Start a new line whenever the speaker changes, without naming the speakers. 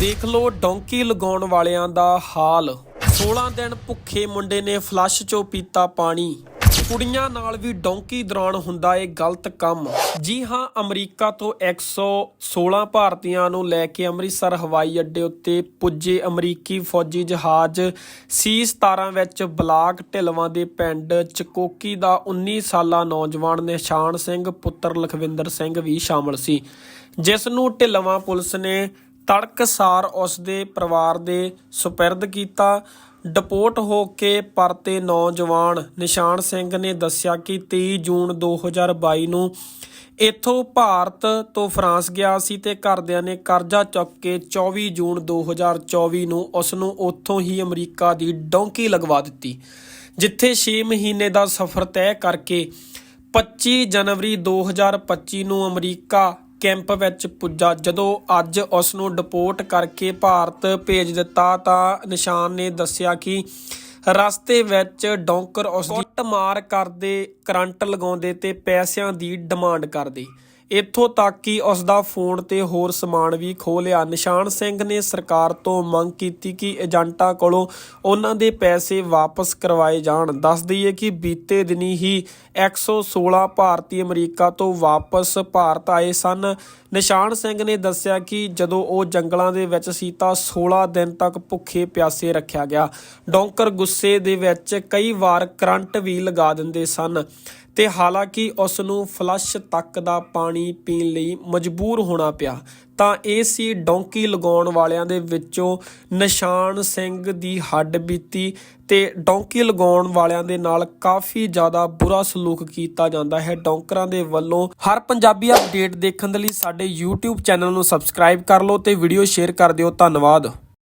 ਦੇਖ ਲਓ ਡੌਂਕੀ ਲਗਾਉਣ ਵਾਲਿਆਂ ਦਾ ਹਾਲ। 16 ਦਿਨ ਭੁੱਖੇ ਮੁੰਡੇ ਨੇ ਫਲੱਸ਼ ਚੋਂ ਪੀਤਾ ਪਾਣੀ। ਕੁੜੀਆਂ ਨਾਲ ਵੀ ਡੌਂਕੀ ਦੌਰਾਨ ਹੁੰਦਾ ਏ ਗਲਤ ਕੰਮ। ਜੀ ਹਾਂ, ਅਮਰੀਕਾ ਤੋਂ 116 ਭਾਰਤੀਆਂ ਨੂੰ ਲੈ ਕੇ ਅੰਮ੍ਰਿਤਸਰ, ਹਵਾਈ ਅੱਡੇ ਉੱਤੇ ਪੁੱਜੇ ਅਮਰੀਕੀ ਫੌਜੀ ਜਹਾਜ਼ ਸੀ-17 ਵਿੱਚ ਬਲਾਕ ਢਿਲਵਾਂ ਦੇ ਪਿੰਡ ਚਕੋਕੀ ਦਾ 19 ਸਾਲਾ ਨੌਜਵਾਨ ਨਿਸ਼ਾਨ ਸਿੰਘ, ਪੁੱਤਰ ਲਖਵਿੰਦਰ ਸਿੰਘ ਵੀ ਸ਼ਾਮਲ ਸੀ। ਜਿਸ ਨੂੰ ਢਿਲਵਾਂ ਪੁਲਿਸ ਨੇ ਤੜਕਸਾਰ ਉਸ ਦੇ ਪਰਿਵਾਰ ਦੇ ਸੁਪਰਦ ਕੀਤਾ। ਡਿਪੋਰਟ ਹੋ ਕੇ ਪਰਤੇ ਨੌਜਵਾਨ ਨਿਸ਼ਾਨ ਸਿੰਘ ਨੇ ਦੱਸਿਆ ਕਿ 23 ਜੂਨ 2022 ਨੂੰ ਇੱਥੋਂ ਭਾਰਤ ਤੋਂ ਫਰਾਂਸ ਗਿਆ ਸੀ ਤੇ ਘਰਦਿਆਂ ਨੇ ਕਰਜ਼ਾ ਚੁੱਕ ਕੇ 24 ਜੂਨ 2024 ਨੂੰ ਉਸ ਨੂੰ ਉੱਥੋਂ ਹੀ ਅਮਰੀਕਾ ਦੀ ਡੌਂਕੀ ਲਗਵਾ ਦਿੱਤੀ, ਜਿੱਥੇ 6 ਮਹੀਨੇ ਦਾ ਸਫ਼ਰ ਤੈਅ ਕਰਕੇ 25 ਜਨਵਰੀ 2025 ਨੂੰ ਅਮਰੀਕਾ ਕੈਂਪ ਵਿੱਚ ਪੁੱਜਾ। ਜਦੋਂ ਅੱਜ ਉਸ ਨੂੰ ਡਿਪੋਰਟ ਕਰਕੇ ਭਾਰਤ ਭੇਜ ਦਿੱਤਾ ਤਾਂ ਨਿਸ਼ਾਨ ਨੇ ਦੱਸਿਆ ਕਿ ਰਸਤੇ ਵਿੱਚ ਡੌਂਕਰ ਉਸ ਦੀ ਕੁੱਟਮਾਰ ਕਰਦੇ ਕਰੰਟ ਲਗਾਉਂਦੇ ਤੇ ਪੈਸਿਆਂ ਦੀ ਡਿਮਾਂਡ ਕਰਦੇ। ਇੱਥੋਂ ਤੱਕ ਕਿ ਉਸ ਦਾ ਫੋਨ ਤੇ ਹੋਰ ਸਮਾਨ ਵੀ ਖੋਹ ਲਿਆ। ਨਿਸ਼ਾਨ ਸਿੰਘ ਨੇ ਸਰਕਾਰ ਤੋਂ ਮੰਗ ਕੀਤੀ ਕਿ ਏਜੰਟਾਂ ਕੋਲੋਂ ਉਹਨਾਂ ਦੇ ਪੈਸੇ ਵਾਪਸ ਕਰਵਾਏ ਜਾਣ। ਦੱਸ ਦਈਏ ਕਿ ਬੀਤੇ ਦਿਨੀ ਹੀ 116 ਭਾਰਤੀ ਅਮਰੀਕਾ ਤੋਂ ਵਾਪਸ ਭਾਰਤ ਆਏ ਸਨ। ਨਿਸ਼ਾਨ ਸਿੰਘ ਨੇ ਦੱਸਿਆ ਕਿ ਜਦੋਂ ਉਹ ਜੰਗਲਾਂ ਦੇ ਵਿੱਚ ਸੀ ਤਾਂ 16 ਦਿਨ ਤੱਕ ਭੁੱਖੇ ਪਿਆਸੇ ਰੱਖਿਆ ਗਿਆ। ਡੌਂਕਰ ਗੁੱਸੇ ਦੇ ਵਿੱਚ ਕਈ ਵਾਰ ਕਰੰਟ ਵੀ ਲਗਾ ਦਿੰਦੇ ਸਨ। ਤੇ ਹਾਲਾਂਕਿ ਉਸ ਨੂੰ ਫਲੱਸ਼ ਤੱਕ ਦਾ ਪਾਣੀ ਪੀਣ ਲਈ ਮਜਬੂਰ ਹੋਣਾ ਪਿਆ। ਤਾਂ ਇਹ ਸੀ ਡੌਂਕੀ ਲਗਾਉਣ ਵਾਲਿਆਂ ਦੇ ਵਿੱਚੋਂ ਨਿਸ਼ਾਨ ਸਿੰਘ ਦੀ ਹੱਡ ਬੀਤੀ ਤੇ ਡੌਂਕੀ ਲਗਾਉਣ ਵਾਲਿਆਂ ਦੇ ਨਾਲ ਕਾਫੀ ਜ਼ਿਆਦਾ ਬੁਰਾ ਸਲੂਕ ਕੀਤਾ ਜਾਂਦਾ ਹੈ। ਡੌਂਕਰਾਂ ਦੇ ਵੱਲੋਂ ਹਰ ਪੰਜਾਬੀ ਅਪਡੇਟ ਦੇਖਣ ਦੇ ਲਈ ਸਾਡੇ YouTube ਚੈਨਲ ਨੂੰ ਸਬਸਕ੍ਰਾਈਬ ਕਰ ਲਓ ਤੇ ਵੀਡੀਓ ਸ਼ੇਅਰ ਕਰ ਦਿਓ। ਧੰਨਵਾਦ।